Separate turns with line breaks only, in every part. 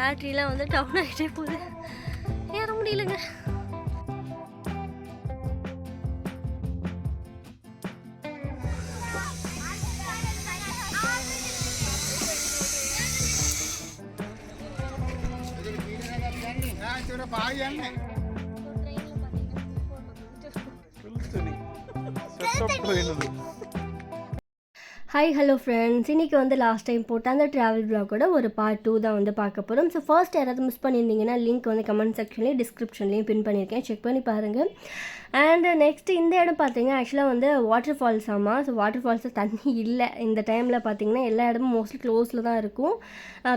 பேட்ரிலாம் வந்து டவுன் ஆகிட்டே போகுது. ஏற முடியலங்க. ஹாய் ஹலோ ஃப்ரெண்ட்ஸ் இன்றைக்கி வந்து லாஸ்ட் டைம் போட்ட அந்த ட்ராவல் ப்ளாகோட ஒரு பார்ட் டூ தான் வந்து பார்க்க போகிறோம் ஸோ ஃபர்ஸ்ட் யாராவது மிஸ் பண்ணியிருந்தீங்கன்னா லிங்க் வந்து கமெண்ட் செக்ஷன்லேயும் டிஸ்கிரிப்ஷன்லேயும் பின் பண்ணியிருக்கேன். செக் பண்ணி பாருங்கள் அண்ட் நெக்ஸ்ட் இந்த இடம் பார்த்தீங்கன்னா ஆக்சுவலாக வந்து வாட்டர் ஃபால்ஸ் ஆமாம் ஸோ வாட்டர் ஃபால்ஸில் தண்ணி இல்லை. இந்த டைமில் பார்த்தீங்கன்னா எல்லா இடமும் மோஸ்ட்லி க்ளோஸில் தான் இருக்கும்.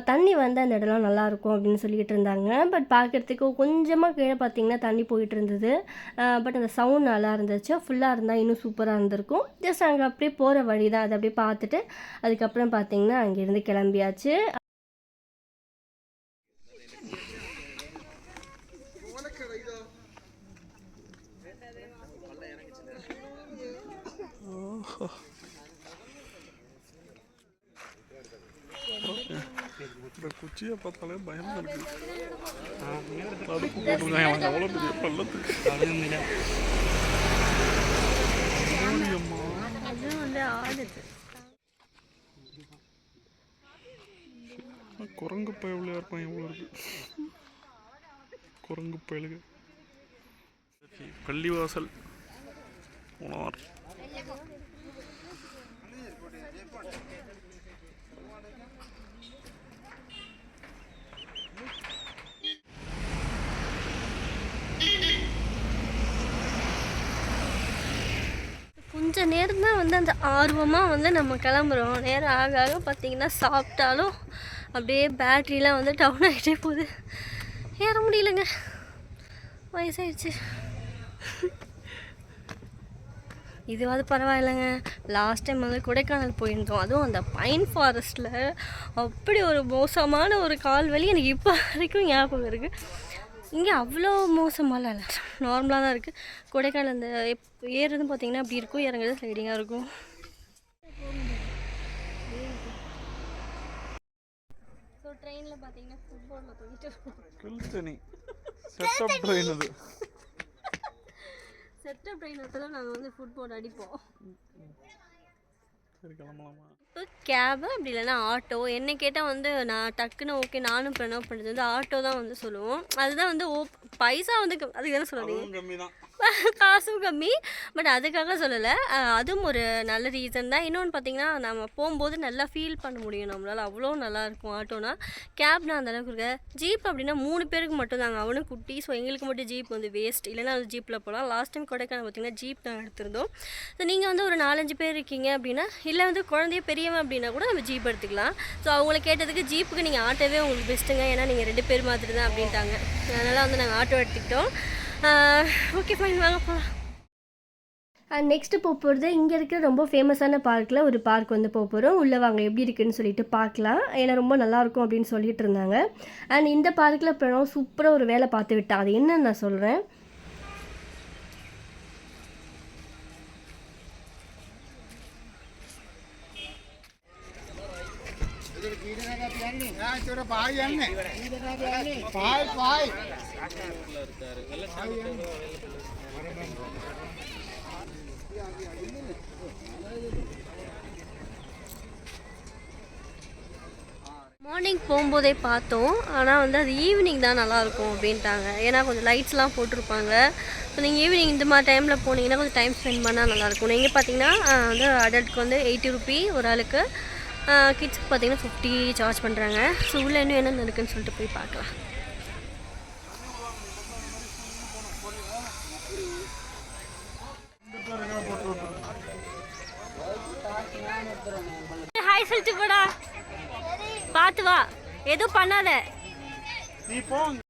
தண்ணி வந்து அந்த இடம்லாம் நல்லாயிருக்கும் அப்படின்னு சொல்லிட்டு இருந்தாங்க. பட் பார்க்குறதுக்கு கொஞ்சமாக கீழே பார்த்தீங்கன்னா தண்ணி போயிட்டு இருந்தது. பட் அந்த சவுண்ட் நல்லா இருந்துச்சு. ஃபுல்லாக இருந்தால் இன்னும் சூப்பராக இருந்திருக்கும். ஜஸ்ட் அங்கே அப்படியே போகிற வழி தான் அதை அப்படியே பார்த்துட்டு அதுக்கப்புறம் பார்த்தீங்கன்னா அங்கேருந்து கிளம்பியாச்சு.
இந்த குச்சியை பார்த்தாலே பயமா இருக்கு தடுப்பு போட்டிருக்காங்க அவங்க அவ்வளோ பெரிய பள்ளத்துக்கு குரங்கு பயவுலையா இருப்பான் எவ்வளோ இருக்கு. குரங்கு பயலுக பள்ளிவாசல். உணவர்
கொஞ்ச நேரம் தான் வந்து அந்த ஆர்வமாக வந்து நம்ம கிளம்புறோம். நேரம் ஆக ஆக பார்த்தீங்கன்னா சாப்பிட்டாலும் அப்படியே பேட்ரிலாம் வந்து டவுன் ஆகிட்டே போகுது. ஏற முடியலங்க. வயசாயிடுச்சு. இதுவாது பரவாயில்லைங்க. லாஸ்ட் டைம் வந்து கொடைக்கானல் போயிருந்தோம். அதுவும் அந்த பைன் ஃபாரஸ்ட்டில் அப்படி ஒரு மோசமான ஒரு கால் வலி எனக்கு இப்போ வரைக்கும் ஞாபகம் இருக்குது இங்கே அவ்வளோ மோசமாலாம் இல்லை. நார்மலாக தான் இருக்குது கொடைக்கானல் அந்த எப் ஏறுறதும் பார்த்தீங்கன்னா அப்படி இருக்கும். இறங்குறது ஸ்லைடிங்காக இருக்கும். ஸோ ட்ரெயினில் பார்த்தீங்கன்னா ஃபுட்பாலில் போயிட்டு
செட்டப்
ட்ரைனத்தில் நாங்கள் வந்து ஃபுட் போர்ட் அடிப்போம்.
சரி கிளம்பலாமா?
இப்போ கேபு? அப்படி இல்லைன்னா ஆட்டோ. என்ன கேட்டால் வந்து நான் டக்குன்னு ஓகே நானும் ப்ரணவ் பண்ணுறது வந்து ஆட்டோ தான் வந்து சொல்லுவோம். அதுதான் வந்து ஓ பைசா வந்து அதுக்கு தானே
கம்மி தான்.
காசும் கம்மி. பட் அதுக்காக சொல்லலை. அதுவும் ஒரு நல்ல ரீசன் தான். இன்னொன்று பார்த்தீங்கன்னா நம்ம போகும்போது நல்லா ஃபீல் பண்ண முடியும் நம்மளால். அவ்வளோ நல்லா இருக்கும் ஆட்டோனா. கேப்னா அந்த அளவுக்கு இருக்க ஜீப் அப்படின்னா மூணு பேருக்கு மட்டும் தாங்க. அவனும் குட்டி ஸோ எங்களுக்கு மட்டும் ஜீப் வந்து வேஸ்ட் இல்லைன்னா அது ஜீப்பில் போகலாம் லாஸ்ட் டைம் கொடைக்கானல் பார்த்தீங்கன்னா ஜீப் தான் எடுத்திருந்தோம். ஸோ நீங்கள் வந்து ஒரு நாலஞ்சு பேர் இருக்கீங்க அப்படின்னா இல்லை வந்து குழந்தைய பெரியவன் அப்படின்னா கூட நம்ம ஜீப் எடுத்துக்கலாம். ஸோ அவங்கள கேட்டதுக்கு ஜீப்புக்கு நீங்கள் ஆட்டோவே உங்களுக்கு பெஸ்ட்டுங்க ஏன்னா நீங்கள் ரெண்டு பேர் மாதிரி தான் அப்படின்ட்டாங்க. அதனால் வந்து நாங்கள் ஆட்டோ எடுத்துக்கிட்டோம். ஓகே ஃபைன் வாங்க போகலாம் அண்ட் நெக்ஸ்ட்டு போக போகிறது இங்கே இருக்கிற ரொம்ப ஃபேமஸான பார்க்கில் ஒரு பார்க் வந்து போக போகிறோம் உள்ளே வாங்க எப்படி இருக்குன்னு சொல்லிட்டு பார்க்கலாம். ஏன்னா ரொம்ப நல்லாயிருக்கும் அப்படின்னு சொல்லிட்டு இருந்தாங்க. அண்ட் இந்த பார்க்கில் பிரணவ் சூப்பராக ஒரு வேலை பார்த்து விட்டேன். அது என்னன்னு நான் சொல்கிறேன்
பாய் பாய்
மார்னிங் போகும்போதே பார்த்தோம். ஆனால் வந்து அது ஈவினிங் தான் நல்லாயிருக்கும் அப்படின்ட்டாங்க. ஏன்னா கொஞ்சம் லைட்ஸ்லாம் போட்டிருப்பாங்க. ஸோ நீங்கள் ஈவினிங் இந்த மாதிரி டைமில் போனீங்கன்னா கொஞ்சம் டைம் ஸ்பெண்ட் பண்ணால் நல்லாயிருக்கும். நீங்கள் பார்த்தீங்கன்னா வந்து அடல்ட்க்கு வந்து எயிட்டி ருபி ஒரு ஆளுக்கு கிட்ஸ்க்கு பார்த்தீங்கன்னா ஃபிஃப்டி சார்ஜ் பண்ணுறாங்க ஸோ உள்ளே இன்னும் என்னென்ன இருக்குன்னு சொல்லிட்டு போய் பார்க்கலாம். ஹாய் சொல்லிட்டு போடா. பார்த்து வா. எதுவும் பண்ணாத.
நீ போங்க.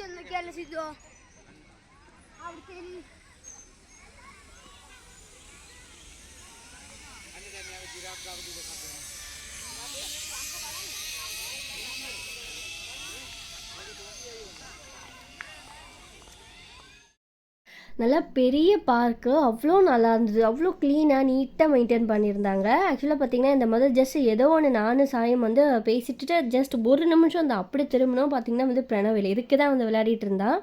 ചെന്നൊക്കെയല്ല സിദ്ധു അവിടുത്തെ ജിരാഫ്
நல்லா பெரிய பார்க்கு அவ்வளோ நல்லா இருந்தது. அவ்வளோ க்ளீனாக நீட்டாக மெயின்டைன் பண்ணியிருந்தாங்க. ஆக்சுவலாக பார்த்தீங்கன்னா இந்த மாதிரி ஜஸ்ட் ஏதோ ஒன்று நானும் சாயம் வந்து பேசிட்டு ஜஸ்ட் ஒரு நிமிஷம் அந்த அப்படி திரும்பினோம். பார்த்தீங்கன்னா வந்து பிரணவில். இதுக்கு தான் வந்து விளையாடிட்டு இருந்தான்.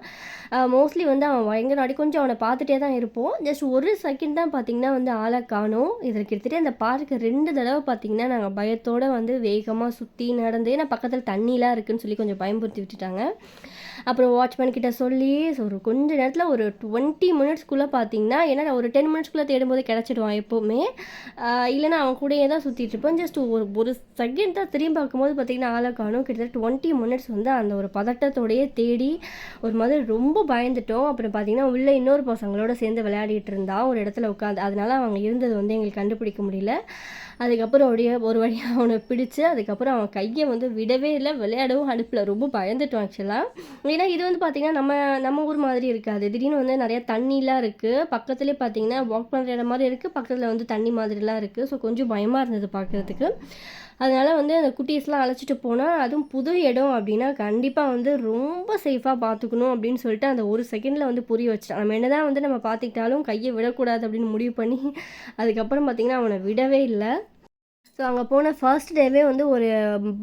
மோஸ்ட்லி வந்து அவன் பயங்கர அடி கொஞ்சம் அவனை பார்த்துட்டே தான் இருப்போம். ஜஸ்ட் ஒரு செகண்ட் தான் பார்த்தீங்கன்னா வந்து ஆளை காணும். இதில் கிட்டத்தட்ட அந்த பார்க்கு ரெண்டு தடவை பார்த்தீங்கன்னா நாங்கள் பயத்தோடு வந்து வேகமாக சுற்றி நடந்து ஏன்னா பக்கத்தில் தண்ணிலாம் இருக்குதுன்னு சொல்லி கொஞ்சம் பயம்படுத்தி விட்டுட்டாங்க. அப்புறம் வாட்ச்மேன் கிட்ட சொல்லி ஒரு கொஞ்ச நேரத்தில் ஒரு டுவெண்ட்டி மினிட்ஸ்க்குள்ளே பார்த்தீங்கன்னா ஏன்னா ஒரு டென் மினிட்ஸ்க்குள்ளே தேடும்போது கிடச்சிடுவான் எப்போவுமே. இல்லைன்னா அவன் கூடயே தான் சுற்றிட்டு இருப்பான். ஜஸ்ட் ஒரு ஒரு செகண்ட் தான் திரும்பி பார்க்கும்போது பார்த்தீங்கன்னா ஆளை காணும். கிட்டத்தட்ட டுவெண்ட்டி மினிட்ஸ் வந்து அந்த ஒரு பதட்டத்தோடையே தேடி ஒரு மாதிரி ரொம்ப பயந்துட்டோம். அப்புறம் பார்த்தீங்கன்னா உள்ளே இன்னொரு பசங்களோட சேர்ந்து விளையாடிட்டு இருந்தான். ஒரு இடத்துல உட்காந்து அதனால அவங்க இருந்தது வந்து எங்களுக்கு கண்டுபிடிக்க முடியல. அதுக்கப்புறம் அப்படியே ஒரு வழியாக அவனை பிடிச்சு அதுக்கப்புறம் அவன் கையை வந்து விடவே இல்லை. விளையாடவும் அடுப்பில் ரொம்ப பயந்துட்டோம் ஆக்சுவலாக ஏன்னா இது வந்து பார்த்திங்கன்னா நம்ம நம்ம ஊர் மாதிரி இருக்காது. திடீர்னு வந்து நிறையா தண்ணிலாம் இருக்குது பக்கத்துலேயே பார்த்தீங்கன்னா வாக் பண்ணுற இடம் மாதிரி இருக்குது பக்கத்தில் வந்து தண்ணி மாதிரிலாம் இருக்குது ஸோ கொஞ்சம் பயமாக இருந்தது பார்க்குறதுக்கு அதனால் வந்து அந்த குட்டீஸ்லாம் அழைச்சிட்டு போனால் அதுவும் புது இடம் அப்படின்னா கண்டிப்பாக வந்து ரொம்ப சேஃபாக பார்த்துக்கணும் அப்படின்னு சொல்லிட்டு அந்த ஒரு செகண்டில் வந்து புரிய வச்சிட்டான். நம்ம என்ன தான் வந்து நம்ம பார்த்துக்கிட்டாலும் கையை விடக்கூடாது அப்படின்னு முடிவு பண்ணி அதுக்கப்புறம் பார்த்திங்கன்னா அவனை விடவே இல்லை. ஸோ அங்கே போன ஃபர்ஸ்ட் டேவே வந்து ஒரு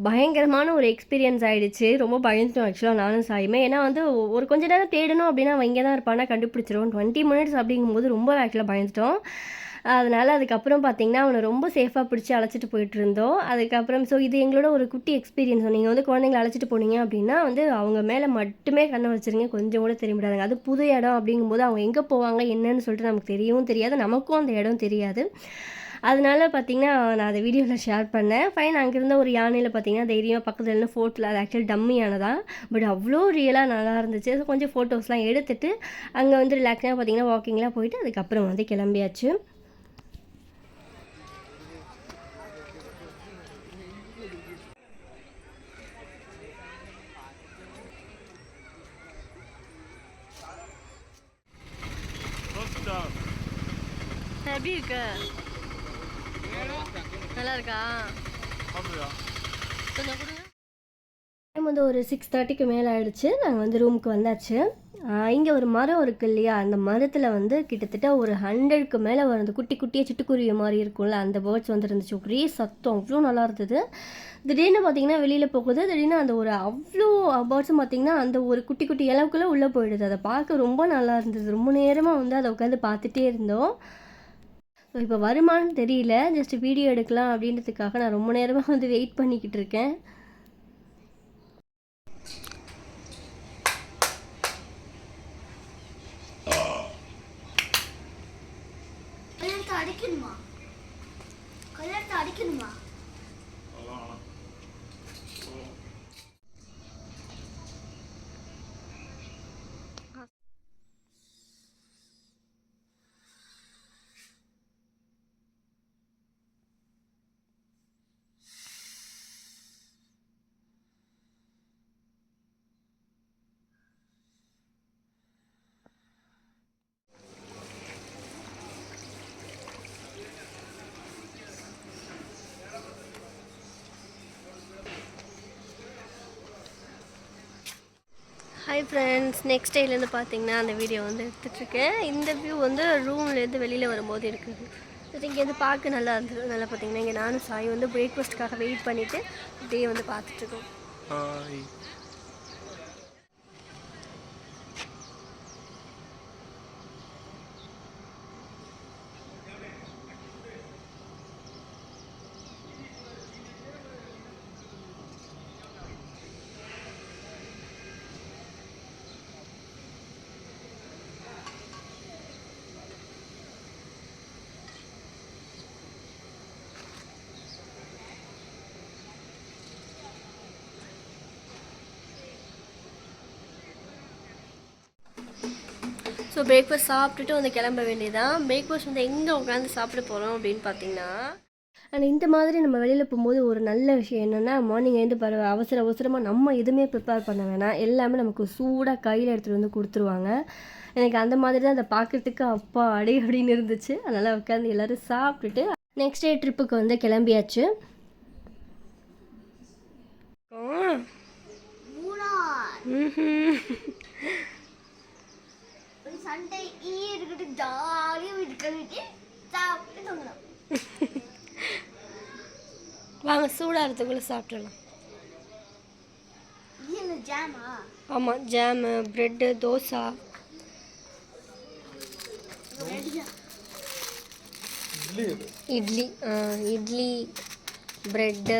பயங்கரமான ஒரு எக்ஸ்பீரியன்ஸ் ஆகிடுச்சு ரொம்ப பயந்துட்டோம் ஆக்சுவலாக நானும் சாயுமே. ஏன்னா வந்து ஒரு கொஞ்ச நேரம் தேடணும் அப்படின்னா அவன் இங்கே தான் இருப்பானா கண்டுபிடிச்சிருவோம். டுவெண்ட்டி மினிட்ஸ் அப்படிங்கும்போது ரொம்ப ஆக்சுவலாக பயந்துட்டோம். அதனால் அதுக்கப்புறம் பார்த்தீங்கன்னா அவனை ரொம்ப சேஃபாக பிடிச்சி அழைச்சிட்டு போயிட்டு இருந்தோம். அதுக்கப்புறம் ஸோ இது எங்களோட ஒரு குட்டி எக்ஸ்பீரியன்ஸ் நீங்கள் வந்து குழந்தைங்கள அழைச்சிட்டு போனீங்க அப்படின்னா வந்து அவங்க மேலே மட்டுமே கண்ணை வச்சுருங்க. கொஞ்சம் கூட தெரிய முடியாதுங்க அது புது இடம் அப்படிங்கும்போது அவங்க எங்கே போவாங்க என்னன்னு சொல்லிட்டு நமக்கு தெரியவும் தெரியாது. நமக்கும் அந்த இடம் தெரியாது. அதனால பார்த்தீங்கன்னா நான் அதை வீடியோவில் ஷேர் பண்ணேன். ஃபைன் அங்கேருந்த ஒரு யானையில் பார்த்தீங்கன்னா தைரியமாக பக்கத்தில் இருந்து ஃபோட்டோவில் அது ஆக்சுவலி டம்மி யானை தான். பட் அவ்வளோ ரியலாக நல்லா இருந்துச்சு. ஸோ கொஞ்சம் ஃபோட்டோஸ்லாம் எடுத்துட்டு அங்கே வந்து ரிலாக்ஸாக பார்த்தீங்கன்னா வாக்கிங்லாம் போயிட்டு அதுக்கப்புறம் வந்து கிளம்பியாச்சு. எப்படி இருக்கு நல்லா இருக்கா?
அப்படியா
கொஞ்சம் கொடுங்க. டைம் வந்து ஒரு சிக்ஸ் தேர்ட்டிக்கு மேலே ஆயிடுச்சு. நாங்கள் வந்து ரூமுக்கு வந்தாச்சு. இங்கே ஒரு மரம் இருக்கு இல்லையா? அந்த மரத்தில் வந்து கிட்டத்தட்ட ஒரு ஹண்ட்ரட்க்கு மேலே வரும் அந்த குட்டி குட்டியாக சிட்டுக்குருவி மாதிரி இருக்கும்ல அந்த பேர்ட்ஸ் வந்து இருந்துச்சு ஒரே சத்தம். அவ்வளோ நல்லா இருந்தது. திடீர்னு பார்த்தீங்கன்னா வெளியில் போகுது. திடீர்னு அந்த ஒரு அவ்வளோ பேர்ட்ஸும் பார்த்தீங்கன்னா அந்த ஒரு குட்டி குட்டி இலவுக்குள்ளே உள்ளே போயிடுது. அதை பார்க்க ரொம்ப நல்லா இருந்தது. ரொம்ப நேரமாக வந்து அதை உட்காந்து பார்த்துட்டே இருந்தோம். இப்போ வருமானம் தெரியல ஜஸ்ட் வீடியோ எடுக்கலாம் அப்படின்றதுக்காக நான் ரொம்ப நேரமாக வந்து வெயிட் பண்ணிக்கிட்டு இருக்கேன். ஹாய் ஃப்ரெண்ட்ஸ் நெக்ஸ்ட் டேலேருந்து பார்த்தீங்கன்னா அந்த வீடியோ வந்து எடுத்துகிட்ருக்கேன் இந்த வியூ வந்து ரூம்லேருந்து வெளியில் வரும்போது இருக்குது. இது இங்கேருந்து பார்க்க நல்லா இருந்தது. நல்லா பார்த்தீங்கன்னா இங்கே நானும் சாய் வந்து பிரேக்ஃபாஸ்ட்டுக்காக வெயிட் பண்ணிவிட்டு அப்படியே வந்து பார்த்துட்ருக்கோம் ஸோ பிரேக்ஃபாஸ்ட் சாப்பிட்டுட்டு வந்து கிளம்ப வேண்டியதான் பிரேக்ஃபாஸ்ட் வந்து எங்கே உட்காந்து சாப்பிட போகிறோம் அப்படின்னு பார்த்தீங்கன்னா அண்ட் இந்த மாதிரி நம்ம வெளியில் போகும்போது ஒரு நல்ல விஷயம் என்னென்னா மார்னிங் எழுந்து பாரு அவசர அவசரமாக நம்ம எதுவுமே ப்ரிப்பேர் பண்ண வேணாம். எல்லாமே நமக்கு சூடாக கையில் எடுத்துகிட்டு வந்து கொடுத்துருவாங்க. எனக்கு அந்த மாதிரி தான் அதை பார்க்குறதுக்கு அப்பா அடி அப்படின்னு இருந்துச்சு. அதனால் உட்காந்து எல்லோரும் சாப்பிட்டுட்டு நெக்ஸ்ட் டே ட்ரிப்புக்கு வந்து கிளம்பியாச்சு. ம்ஹும்.
சண்டை ஈ இருக்கட்டு ஜாலியாக வீட்டுக்கு கழுவிட்டு சாப்பிட்டு தூங்கலாம்
வாங்க சூடாகிறதுக்குள்ளே சாப்பிட்றலாம்
இது என்ன ஜாமா
ஆமாம் jam bread dosa.
Idli
idli bread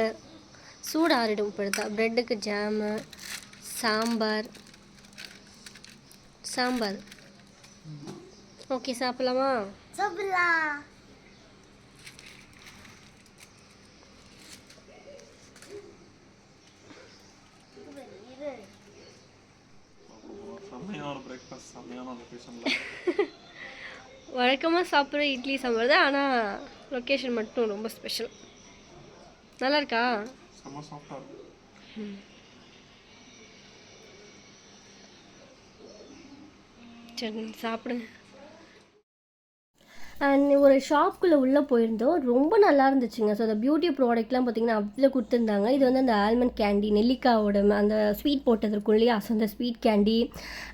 சூடு ஆறிடும் இப்படிதான் ப்ரெட்டுக்கு ஜாமு சாம்பார் சாம்பார். ஓகே சாப்பிட்லாமா
சாப்பிடலாம்
வழக்கமாக சாப்பிட்ற இட்லி சாம்பார் தான் ஆனால் லொக்கேஷன் மட்டும் ரொம்ப ஸ்பெஷல் நல்லா இருக்கா? சரி சாப்பிடுங்க. ஒரு ஷாப்குள்ளே உள்ளே போயிருந்தோம். ரொம்ப நல்லா இருந்துச்சுங்க. ஸோ அந்த பியூட்டி ப்ராடக்ட்லாம் பார்த்தீங்கன்னா அவ்வளோ கொடுத்துருந்தாங்க. இது வந்து அந்த ஆல்மண்ட் கேண்டி நெல்லிக்காவோட அந்த ஸ்வீட் போட்டது இருக்கும் இல்லையா ஸோ அந்த ஸ்வீட் கேண்டி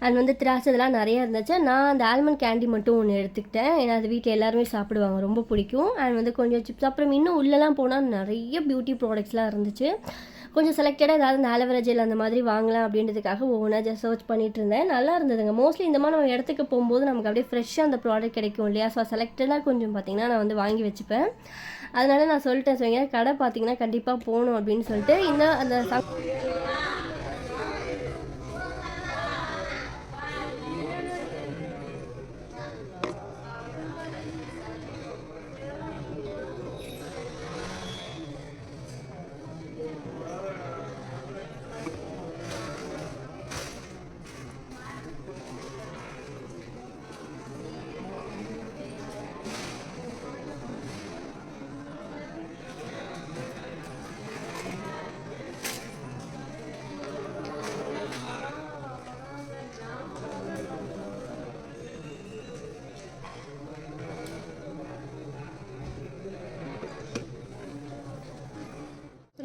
அண்ட் வந்து திராட்சை இதெல்லாம் நிறையா இருந்துச்சு. நான் அந்த ஆல்மண்ட் கேண்டி மட்டும் ஒன்று எடுத்துக்கிட்டேன். ஏன்னா அது வீட்டில் எல்லாருமே சாப்பிடுவாங்க. ரொம்ப பிடிக்கும். அண்ட் வந்து கொஞ்சம் சிப்ஸ் அப்புறம் இன்னும் உள்ளெல்லாம் போனால் நிறைய பியூட்டி ப்ராடக்ட்ஸ்லாம் இருந்துச்சு. கொஞ்சம் செலக்டடாக ஏதாவது இந்த ஆலோவேரா ஜெல் அந்த மாதிரி வாங்கலாம் அப்படின்றதுக்காக ஒவ்வொன்றா ஜஸ்ட் சர்ச் பண்ணிட்டு இருந்தேன். நல்லா இருந்ததுங்க. மோஸ்ட்லி இந்த மாதிரி நம்ம இடத்துக்கு போகும்போது நமக்கு அப்படியே ஃப்ரெஷ்ஷாக அந்த ப்ராடக்ட் கிடைக்கும் இல்லையா? ஸோ செலக்டடாக கொஞ்சம் பார்த்தீங்கன்னா நான் வந்து வாங்கி வச்சுப்பேன். அதனால நான் சொல்லிட்டேன். ஸோ கடை பார்த்தீங்கன்னா கண்டிப்பாக போகணும் அப்படின்னு சொல்லிட்டு. இந்த அந்த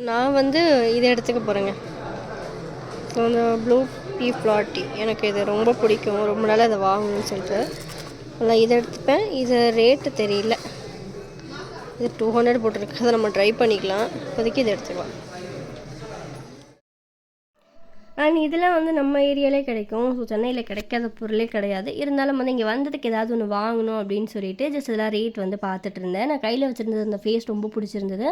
நான் வந்து இதை எடுத்துக்க போகிறேங்க அந்த ப்ளூ பீ ஃப்ளாட்டி எனக்கு இது ரொம்ப பிடிக்கும். ரொம்ப நாளாக இதை வாங்கணும்னு சொல்லிட்டு. நான் இதை எடுத்துப்பேன். இது ரேட்டு தெரியல. இது டூ ஹண்ட்ரட் போட்டிருக்கு. அதை நம்ம ட்ரை பண்ணிக்கலாம். இப்போதைக்கு இதை எடுத்துக்கலாம். அண்ட் இதெல்லாம் வந்து நம்ம ஏரியாலே கிடைக்கும். ஸோ சென்னையில் கிடைக்காத பொருளே கிடையாது. இருந்தாலும் வந்து இங்கே வந்ததுக்கு ஏதாவது ஒன்று வாங்கணும் அப்படின்னு சொல்லிட்டு ஜஸ்ட் இதெல்லாம் ரேட் வந்து பார்த்துட்டு இருந்தேன். நான் கையில் வச்சுருந்தது அந்த ஃபேஸ் ரொம்ப பிடிச்சிருந்தது.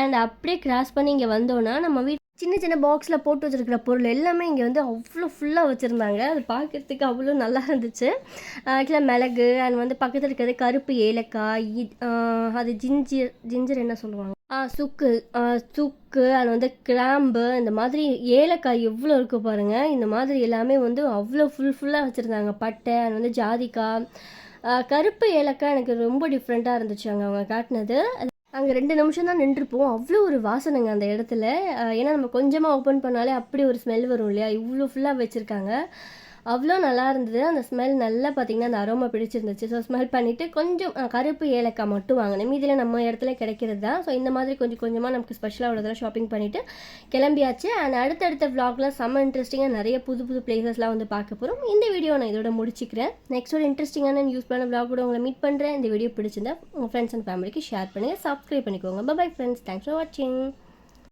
அண்ட் அப்படியே கிராஸ் பண்ணி இங்கே வந்தோன்னா நம்ம வீட் சின்ன சின்ன பாக்ஸில் போட்டு வச்சுருக்கிற பொருள் எல்லாமே இங்கே வந்து அவ்வளோ ஃபுல்லாக வச்சுருந்தாங்க. அது பார்க்குறதுக்கு அவ்வளோ நல்லா இருந்துச்சு. ஆக்சுவலாக மிளகு அண்ட் வந்து பக்கத்தில் இருக்கிறது கருப்பு ஏலக்காய் அது ஜிஞ்சர் ஜிஞ்சர் என்ன சொல்லுவாங்க? ஆ சுக்கு சுக்கு அது வந்து கிராம்பு இந்த மாதிரி ஏலக்காய் எவ்வளோ இருக்கு பாருங்கள் இந்த மாதிரி எல்லாமே வந்து அவ்வளோ ஃபுல் ஃபுல்லாக வச்சுருந்தாங்க. பட்டை அது வந்து ஜாதிக்காய். கருப்பு ஏலக்காய் எனக்கு ரொம்ப டிஃப்ரெண்ட்டாக இருந்துச்சு அங்கே அவங்க காட்டினது. அங்கே ரெண்டு நிமிஷம் தான் நின்றுருப்போம் அவ்வளோ ஒரு வாசனைங்க அந்த இடத்துல. ஏன்னா நம்ம கொஞ்சமாக ஓப்பன் பண்ணாலே அப்படி ஒரு ஸ்மெல் வரும் இல்லையா? இவ்வளோ ஃபுல்லாக வச்சுருக்காங்க. அவ்வளோ நல்லா இருந்தது. அந்த ஸ்மெல் நல்லா பார்த்தீங்கன்னா அந்த அரோமா பிடிச்சிருந்துச்சு. ஸோ ஸ்மெல் பண்ணிவிட்டு கொஞ்சம் கருப்பு ஏலக்காய் மட்டும் வாங்கினேன். மீதியில் நம்ம இடத்துல கிடைக்கிறது தான். ஸோ இந்த மாதிரி கொஞ்சம் கொஞ்சமாக நமக்கு ஸ்பெஷலாக உள்ளதெல்லாம் ஷாப்பிங் பண்ணிவிட்டு கிளம்பியாச்சு. அண்ட் அடுத்தடுத்த vlogல செம்ம இன்ட்ரெஸ்டிங்காக நிறைய புது புது பிளேசஸ்லாம் வந்து பார்க்க போகிறோம் இந்த வீடியோ நான் இதோட முடிச்சிக்கிறேன். நெக்ஸ்ட் ஒரு இன்ட்ரெஸ்டிங்கான யூஸ்ஃபுல்லான விளாக் கூட உங்களை மீட் பண்ணுறேன் இந்த வீடியோ பிடிச்சிருந்தா உங்கள் ஃப்ரெண்ட்ஸ் அண்ட் ஃபேமிலிக்கு ஷேர் பண்ணுங்கள் சப்ஸ்கிரைப் பண்ணிக்கோங்க. பை ஃப்ரெண்ட்ஸ் தேங்க்ஸ் ஃபார் வாட்சிங்